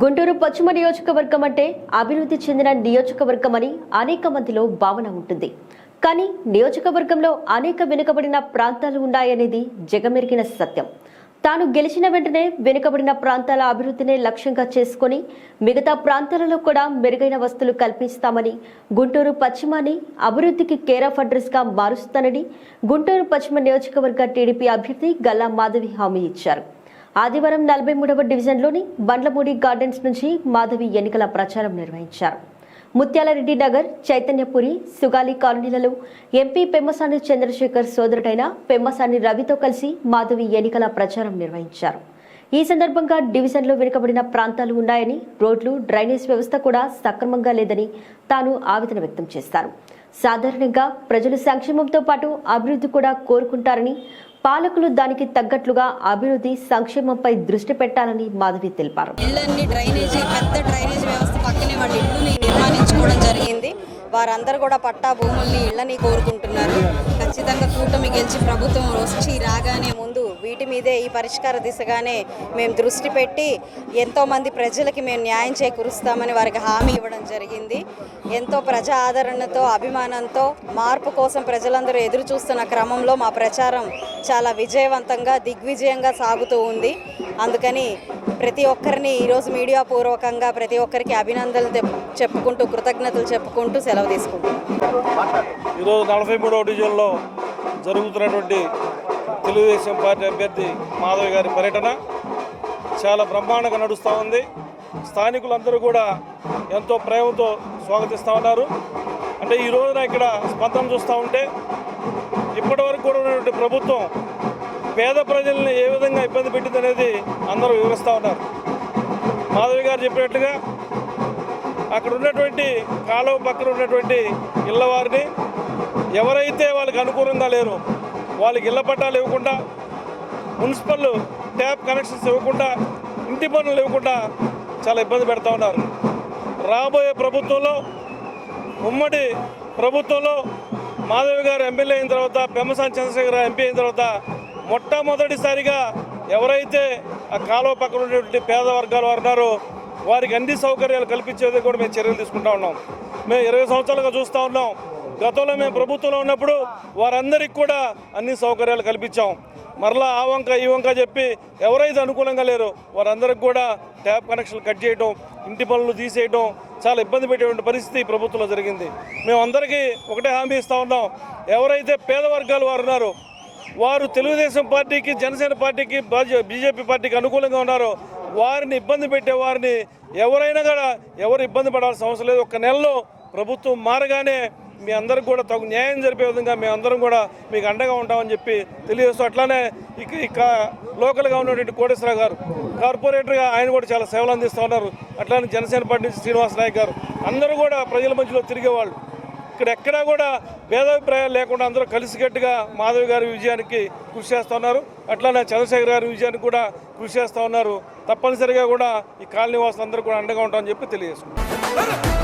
గుంటూరు పశ్చిమ నియోజకవర్గం అంటే అభివృద్ధి చెందిన నియోజకవర్గమని అనేక మందిలో భావన ఉంటుంది. కానీ నియోజకవర్గంలో అనేక వెనుకబడిన ప్రాంతాలు ఉన్నాయనేది జగమెరిగిన సత్యం. తాను గెలిచిన వెంటనే వెనుకబడిన ప్రాంతాల అభివృద్ధినే లక్ష్యంగా చేసుకొని మిగతా ప్రాంతాలలో కూడా మెరుగైన వస్తువులు కల్పిస్తామని గుంటూరు పశ్చిమాని అభివృద్ధికి కేర్ ఆఫ్ అడ్రస్గా మారుస్తానని గుంటూరు పశ్చిమ నియోజకవర్గ టీడీపీ అభ్యర్థి గల్లా మాధవి హామీ ఇచ్చారు. ఆదివారం నలభై మూడవ డివిజన్లోని బండ్లమూడి గార్డెన్స్ నుంచి మాధవి ఎన్నికల ప్రచారం నిర్వహించారు. ముత్యాలరెడ్డి నగర్ చైతన్యపురి సుగాలి కాలనీలలో ఎంపీ పెమ్మసాని చంద్రశేఖర్ సోదరుడైన పెమ్మసాని రవితో కలిసి మాధవి ఎన్నికల ప్రచారం నిర్వహించారు. ఈ సందర్భంగా డివిజన్లో వెనుకబడిన ప్రాంతాలు ఉన్నాయని రోడ్లు డ్రైనేజ్ వ్యవస్థ కూడా సక్రమంగా లేదని తాను ఆవేదన వ్యక్తం చేస్తారు. సాధారణంగా ప్రజలు సంక్షేమంతో పాటు అభివృద్ధి కూడా కోరుకుంటారని పాలకులు దానికి తగ్గట్లుగా అభివృద్ధి సంక్షేమంపై దృష్టి పెట్టాలని మాధవి తెలిపారు. ఇళ్ళన్ని డ్రైనేజీ పెద్ద డ్రైనేజీ వ్యవస్థ పక్కనే వాళ్ళ ఇల్లుని నిర్మాణించుకోవడం జరిగింది. వారందరూ కూడా పట్టా భూముల్ని ఇళ్ళని కోరుకుంటున్నారు. ఖచ్చితంగా కూటమి గెలిచి ప్రభుత్వం వచ్చి రాగానే ముందు వీటి మీదే ఈ పరిష్కార దిశగానే మేము దృష్టి పెట్టి ఎంతోమంది ప్రజలకి మేము న్యాయం చేకూరుస్తామని వారికి హామీ ఇవ్వడం జరిగింది. ఎంతో ప్రజా ఆదరణతో అభిమానంతో మార్పు కోసం ప్రజలందరూ ఎదురు చూస్తున్న క్రమంలో మా ప్రచారం చాలా విజయవంతంగా దిగ్విజయంగా సాగుతూ ఉంది. అందుకని ప్రతి ఒక్కరిని ఈరోజు మీడియా పూర్వకంగా ప్రతి ఒక్కరికి అభినందనలు చెప్పుకుంటూ కృతజ్ఞతలు చెప్పుకుంటూ సెలవు తీసుకుంటాం ఈరోజు నలభై మూడవ డివిజన్లో జరుగుతున్నటువంటి తెలుగుదేశం పార్టీ అభ్యర్థి మాధవి గారి పర్యటన చాలా బ్రహ్మాండంగా నడుస్తూ ఉంది. స్థానికులందరూ కూడా ఎంతో ప్రేమతో స్వాగతిస్తూ ఉన్నారు. అంటే ఈ రోజున ఇక్కడ స్పందన చూస్తూ ఉంటే ఇప్పటి వరకు కూడా ఉన్నటువంటి ప్రభుత్వం పేద ప్రజల్ని ఏ విధంగా ఇబ్బంది పెట్టింది అనేది అందరూ వివరిస్తూ ఉన్నారు. మాధవి గారు చెప్పినట్లుగా అక్కడ ఉన్నటువంటి కాలువ పక్కన ఉన్నటువంటి ఇళ్ళవారిని ఎవరైతే వాళ్ళకి అనుకూలంగా లేరో వాళ్ళకి ఇళ్ళ పట్టాలు ఇవ్వకుండా మున్సిపల్ ట్యాప్ కనెక్షన్స్ ఇవ్వకుండా ఇంటి పనులు ఇవ్వకుండా చాలా ఇబ్బంది పెడతా ఉన్నారు. రాబోయే ప్రభుత్వంలో ఉమ్మడి ప్రభుత్వంలో మాధవి గారు ఎమ్మెల్యే అయిన తర్వాత పెమ్మసాని చంద్రశేఖర్ ఎంపీ అయిన తర్వాత మొట్టమొదటిసారిగా ఎవరైతే ఆ కాలువ పక్కన ఉన్నటువంటి పేద వర్గాల వారు ఉన్నారో వారికి అన్ని సౌకర్యాలు కల్పించేది కూడా మేము చర్యలు తీసుకుంటా ఉన్నాం. మేము ఇరవై సంవత్సరాలుగా చూస్తూ ఉన్నాం. గతంలో మేము ప్రభుత్వంలో ఉన్నప్పుడు వారందరికీ కూడా అన్ని సౌకర్యాలు కల్పించాం. మరలా ఆ వంక ఈ వంక చెప్పి ఎవరైతే అనుకూలంగా లేరు వారందరికి కూడా ట్యాప్ కనెక్షన్లు కట్ చేయడం ఇంటి పనులు తీసేయడం చాలా ఇబ్బంది పెట్టేటువంటి పరిస్థితి ప్రభుత్వంలో జరిగింది. మేము అందరికీ ఒకటే హామీ ఇస్తూ ఉన్నాం. ఎవరైతే పేద వర్గాలు వారు ఉన్నారో వారు తెలుగుదేశం పార్టీకి జనసేన పార్టీకి బీజేపీ పార్టీకి అనుకూలంగా ఉన్నారో వారిని ఇబ్బంది పెట్టే వారిని ఎవరైనా కూడా ఎవరు ఇబ్బంది పడాల్సిన అవసరం లేదు. ఒక నెలలో ప్రభుత్వం మారగానే మీ అందరికి కూడా తగు న్యాయం జరిపే విధంగా మేము అందరం కూడా మీకు అండగా ఉంటామని చెప్పి తెలియజేస్తూ అట్లానే ఇక ఇక లోకల్గా ఉన్నటువంటి కోటేశ్వరరావు గారు కార్పొరేటర్గా ఆయన కూడా చాలా సేవలు అందిస్తూ ఉన్నారు. అట్లానే జనసేన పార్టీ నుంచి శ్రీనివాస్ నాయక్ గారు అందరూ కూడా ప్రజల మధ్యలో తిరిగేవాళ్ళు. ఇక్కడ ఎక్కడా కూడా భేదాభిప్రాయాలు లేకుండా అందరూ కలిసికట్టుగా మాధవి గారి విజయానికి కృషి చేస్తూ ఉన్నారు. అట్లానే చంద్రశేఖర్ గారి విజయానికి కూడా కృషి చేస్తూ ఉన్నారు. తప్పనిసరిగా కూడా ఈ కాలనీ వాసులందరూ కూడా అండగా ఉంటామని చెప్పి తెలియజేసుకుంటారు